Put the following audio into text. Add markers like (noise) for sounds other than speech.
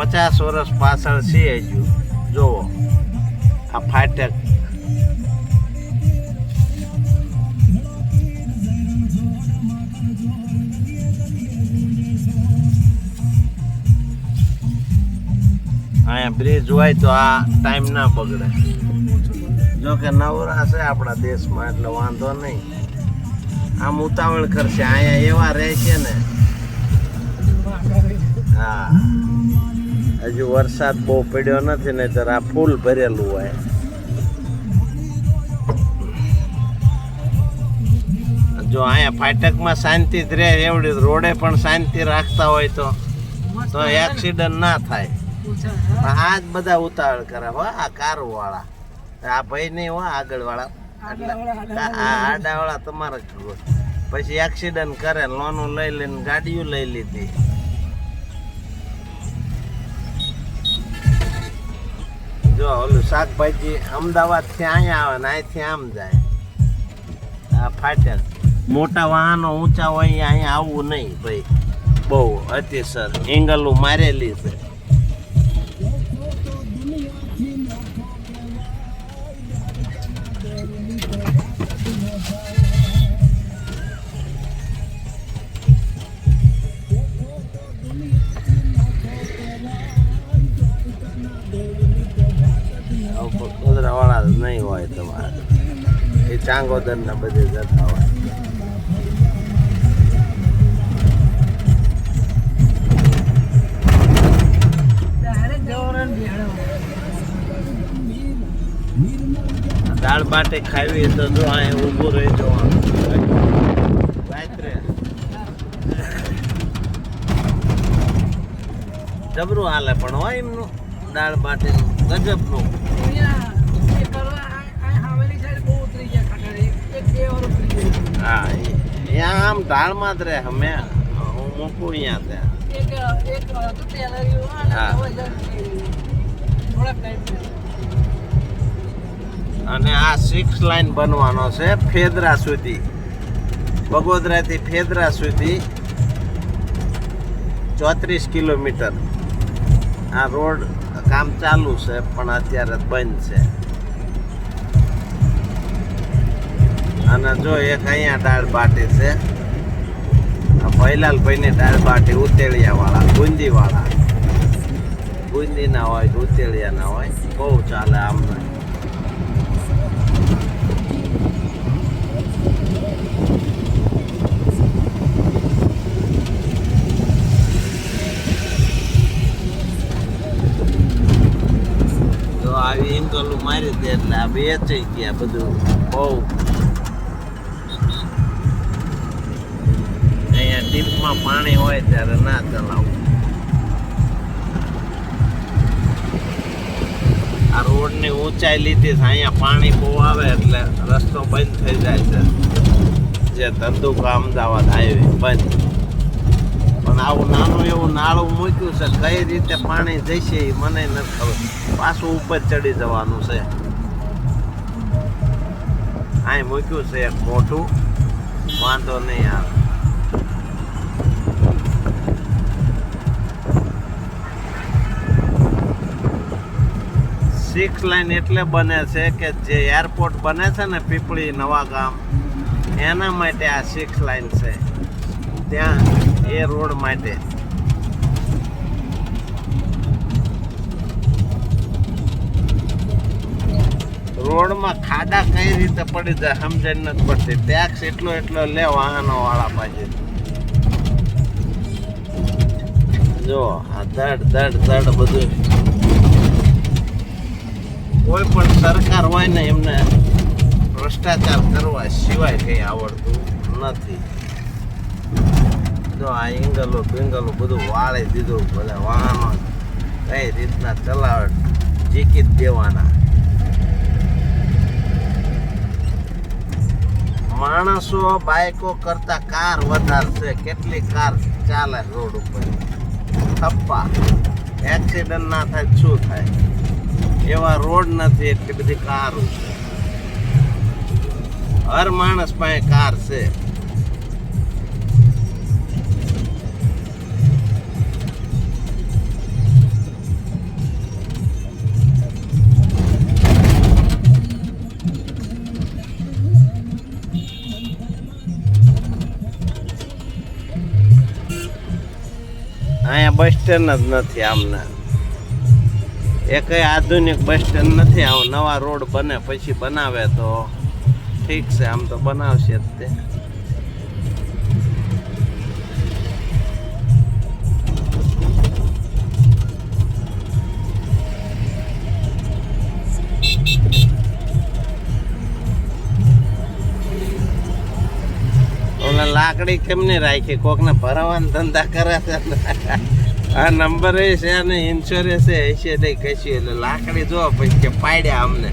પચાસ વર્ષ પાછળ છે હજુ. જોવો. આ ફાટક. અહીંયા બ્રિજ હોય તો આ ટાઈમ ના બગડે. જો કે નવરા છે આપણા દેશમાં, એટલે વાંધો નહીં. આમ ઉતાવળ કરશે. અહીંયા એવા રહે છે ને. હા. હજુ વરસાદ બહુ પડ્યો નથી નહીતર આ ફૂલ ભરેલું હોય. જો અહીંયા ફાટકમાં શાંતિ જ રહે એવડી રોડે પણ શાંતિ રાખતા હોય તો તો એક્સિડન્ટ ના. થાય. આ જ બધા ઉતાવળ કરે હો આ કાર વાળા આ ભાઈ નહીં હો આગળ વાળા એટલે આ આડા તમારે જ પછી એક્સિડન્ટ કરે લોનું લઈ લઈને ગાડીઓ લઈ લીધી. જો ઓલું શાકભાજી અમદાવાદથી અહીંયા આવે ને અહીંથી આમ જાય. આ ફાટેલ મોટા વાહનો ઊંચા હોય અહીંયા આવવું નહીં ભાઈ. બહુ અતિસર એંગલો મારેલી છે. નહીં હોય તમારે. એ ચાંગોદર ને બધે જતા હોય. દાળ બાટે ખાવી તો જો અહીં ઊભું રહી જવાનું. રાત્રે. જબરું હાલે પણ હોય એમનું. દાળ બાટીનું, ગજબનું. હા એ- આમ ઢાળમાં જ રહે અમે. હું મૂકું અહીંયા ત્યાં. અને આ સિક્સ લાઈન બનવાનો છે ફેદરા સુધી. બગોદરાથી ફેદરા સુધી ચોત્રીસ કિલોમીટર. આ રોડ કામ ચાલુ છે પણ અત્યારે બંધ છે. અને જો એક અહીંયા દાળ બાટી છે ભૈલાલભાઈની દાળ બાટી ઉતેળિયા વાળા બુંદી વાળા બુંદી ના હોય કે ઉતેળિયા ના હોય, બહુ ચાલે આમને આવી એંગલું મારી દે એટલે આ વેચાઈ ગયા બધું. બહુ. અહીંયા ડીપમાં પાણી હોય ત્યારે ના ચલાવવું આ રોડની ઊંચાઈ લીધી અહીંયા પાણી બહુ આવે એટલે રસ્તો બંધ થઈ જાય છે. જે ધંધુકા અમદાવાદ હાઈવે બંધ. પણ આવું નાનું એવું નાળું મૂક્યું છે, કઈ રીતે પાણી જશે એ મને નથી ખબર. પાછું ઉપર ચડી જવાનું છે. અહીં મૂક્યું છે એક મોટું વાંધો નહીં આવે. સિક્સ લાઇન એટલે બને છે કે જે એરપોર્ટ બને છે ને પીપળી નવા ગામ, એના માટે આ સિક્સ લાઇન છે. ત્યાં એ રોડ માટે. રોડમાં ખાડા કઈ રીતે પડી જાય સમજણ નથી પડતી. ટેક્સ એટલો એટલો લે વાહનો વાળા પાસે. જો, આ ધડ દડ ધડ બધું કોઈ પણ સરકાર હોય ને એમને ભ્રષ્ટાચાર કરવા સિવાય કંઈ આવડતું નથી. જો આ એંગલો બેંગલો બધું વાળી દીધું, ભલે વાહનો કઈ રીતના ચલાવે, જીકી દેવાના. માણસો બાઇકો કરતા કાર વધારે કેટલી કાર ચાલે રોડ ઉપર? થપ્પા. એક્સિડન્ટ ના થાય, શું થાય? એવા રોડ નથી એટલી બધી કારો છે. હર માણસ પાસે કાર છે. અહીંયા બસ સ્ટેન્ડ જ નથી આમના. એકય આધુનિક બસ સ્ટેન્ડ નથી, આવું નવા રોડ બને, પછી બનાવે તો ઠીક છે, આમ તો બનાવશે જ તે લાકડી કેમ નહીં રાખી કોકને ભરાવાના ધંધા કરે છે ને. (laughs) આ નંબર એ છે અને ઇન્સ્યોરન્સ એ હશે નહીં, કશું એટલે લાકડી જો પછી કે પાડ્યા અમને?